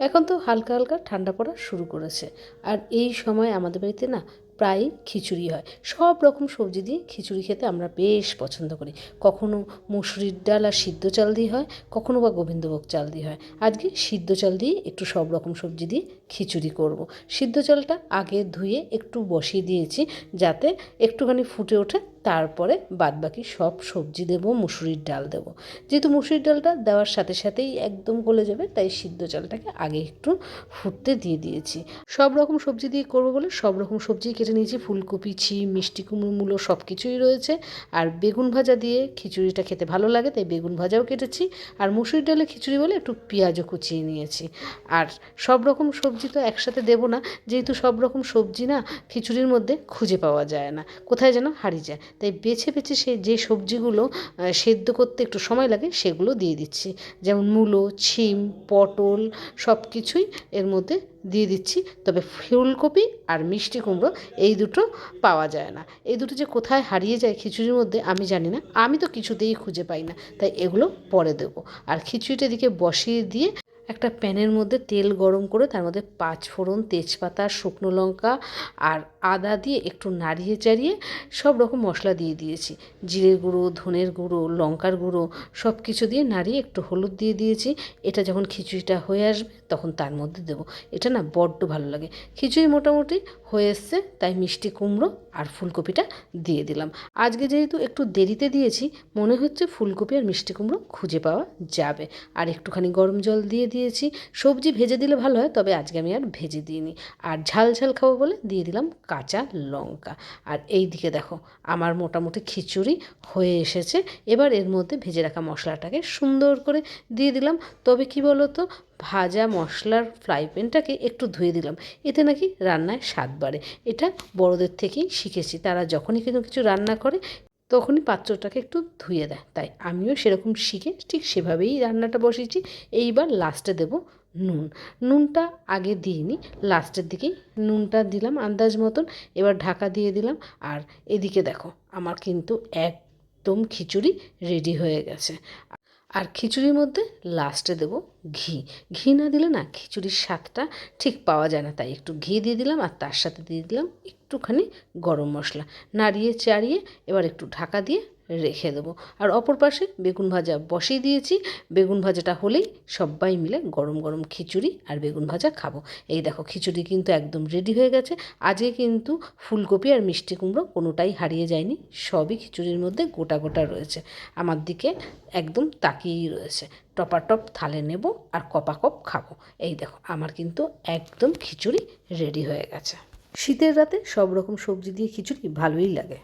এখন তো হালকা হালকা ঠান্ডা পড়া শুরু করেছে। আর এই সময় আমাদের বাড়িতে না প্রায়ই খিচুড়ি হয়। সব রকম সবজি দিয়ে খিচুড়ি খেতে আমরা বেশ পছন্দ করি। কখনো মুসুরির ডাল আর সিদ্ধ চাল দিয়ে হয়, কখনো বা গোবিন্দভোগ চাল দিয়ে হয়। আজকে সিদ্ধ চাল দিয়ে একটু সব রকম সবজি দিয়ে খিচুড়ি করব। সিদ্ধ চালটা আগে ধুয়ে একটু বসিয়ে দিয়েছি যাতে একটুখানি ফুটে ওঠে, তারপরে বাদবাকি সব সবজি দেবো, মুসুরির ডাল দেবো। যেহেতু মুসুরির ডালটা দেওয়ার সাথে সাথেই একদম গলে যাবে, তাই সিদ্ধ চালটাকে আগে একটু ফুটতে দিয়ে দিয়েছি। সব রকম সবজি দিয়ে করব বলে সব রকম সবজি কেটে নিয়েছি, ফুলকপি, ছিম, মিষ্টি কুমড়ো, মূলো সব কিছুই রয়েছে। আর বেগুন ভাজা দিয়ে খিচুড়িটা খেতে ভালো লাগে, তাই বেগুন ভাজাও কেটেছি। আর মুসুরির ডালে খিচুড়ি বলে একটু পেঁয়াজও কুচিয়ে নিয়েছি। আর সব রকম সবজি তো একসাথে দেবো না, যেহেতু সব রকম সবজি না, খিচুড়ির মধ্যে খুঁজে পাওয়া যায় না। কোথায় যেন হারিয়ে যায়। তাই বেছে বেছে সে যে সবজিগুলো সেদ্ধ করতে একটু সময় লাগে, সেগুলো দিয়ে দিচ্ছি। যেমন মূলো, ছিম, পটল সব কিছুই এর মধ্যে দিয়ে দিচ্ছি। তবে ফুলকপি আর মিষ্টি কুমড়ো এই দুটো পাওয়া যায় না। এই দুটো যে কোথায় হারিয়ে যায় খিচুড়ির মধ্যে আমি জানি না। আমি তো কিছুতেই খুঁজে পাই না। তাই এগুলো পরে দেবো। আর খিচুড়িটা এদিকে বসিয়ে দিয়ে একটা প্যানের মধ্যে তেল গরম করে তার মধ্যে পাঁচ ফোড়ন তেজপাতা, শুকনো লঙ্কা আর আদা দিয়ে একটু নাড়িয়ে চাড়িয়ে সব রকম মশলা দিয়ে দিয়েছি। জিরের গুঁড়ো, ধনের গুঁড়ো, লঙ্কার গুঁড়ো সব কিছু দিয়ে নাড়িয়ে একটু হলুদ দিয়ে দিয়েছি। এটা যখন খিচুড়িটা হয়ে আসবে তখন তার মধ্যে দেবো। এটা না বড্ড ভালো লাগে। খিচুড়ি মোটামুটি হয়ে এসছে, তাই মিষ্টি কুমড়ো আর ফুলকপিটা দিয়ে দিলাম। আজকে যেহেতু একটু দেরিতে দিয়েছি, মনে হচ্ছে ফুলকপি আর মিষ্টি কুমড়ো খুঁজে পাওয়া যাবে। আর একটুখানি গরম জল দিয়ে দিয়েছি। সবজি ভেজে দিলে ভালো হয়, তবে আজকে আমি আর ভেজে দিইনি। আর ঝাল ঝাল খাব বলে দিয়ে দিলাম কাঁচা লঙ্কা। আর এই দিকে দেখো, আমার মোটামুটি খিচুড়ি হয়ে এসেছে। এবার এর মধ্যে ভেজে রাখা মশলাটাকে সুন্দর করে দিয়ে দিলাম। তবে কি বলো তো ভাজা মশলার ফ্রাই প্যানটাকে একটু ধুয়ে দিলাম। এতে নাকি রান্নায় স্বাদ বাড়ে। এটা বড়দের থেকেই শিখেছি। তারা যখনই কিন্তু কিছু রান্না করে তখনই পাত্রটাকে একটু ধুয়ে দেয়। তাই আমিও সেরকম শিখে ঠিক সেভাবেই রান্নাটা বসিয়েছি। এইবার লাস্টে দেব নুন। নুনটা আগে দিইনি লাস্টের দিকেই নুনটা দিলাম আন্দাজ মতন। এবার ঢাকা দিয়ে দিলাম। আর এদিকে দেখো, আমার কিন্তু একদম খিচুড়ি রেডি হয়ে গেছে। আর খিচুড়ির মধ্যে লাস্টে দেব ঘি। ঘি না দিলে না খিচুড়ির স্বাদটা ঠিক পাওয়া যায় না। তাই একটু ঘি দিয়ে দিলাম আর তার সাথে দিয়ে দিলাম একটুখানি গরম মশলা। নাড়িয়ে চাড়িয়ে এবার একটু ঢাকা দিয়ে রেখে দেবো। আর অপর পাশে বেগুন ভাজা বসিয়ে দিয়েছি। বেগুন ভাজাটা হলেই সবাই মিলে গরম গরম খিচুড়ি আর বেগুন ভাজা খাব। এই দেখো, খিচুড়ি কিন্তু একদম রেডি হয়ে গেছে। আজকে কিন্তু ফুলকপি আর মিষ্টি কুমড়ো কোনোটাই হারিয়ে যায়নি। সবই খিচুড়ির মধ্যে গোটা গোটা রয়েছে। আমার দিকে একদম তাকিয়েই রয়েছে। টপাটপ থালে নেব আর কপাকপ খাব। এই দেখো, আমার কিন্তু একদম খিচুড়ি রেডি হয়ে গেছে। শীতের রাতে সব রকম সবজি দিয়ে খিচুড়ি ভালোই লাগে।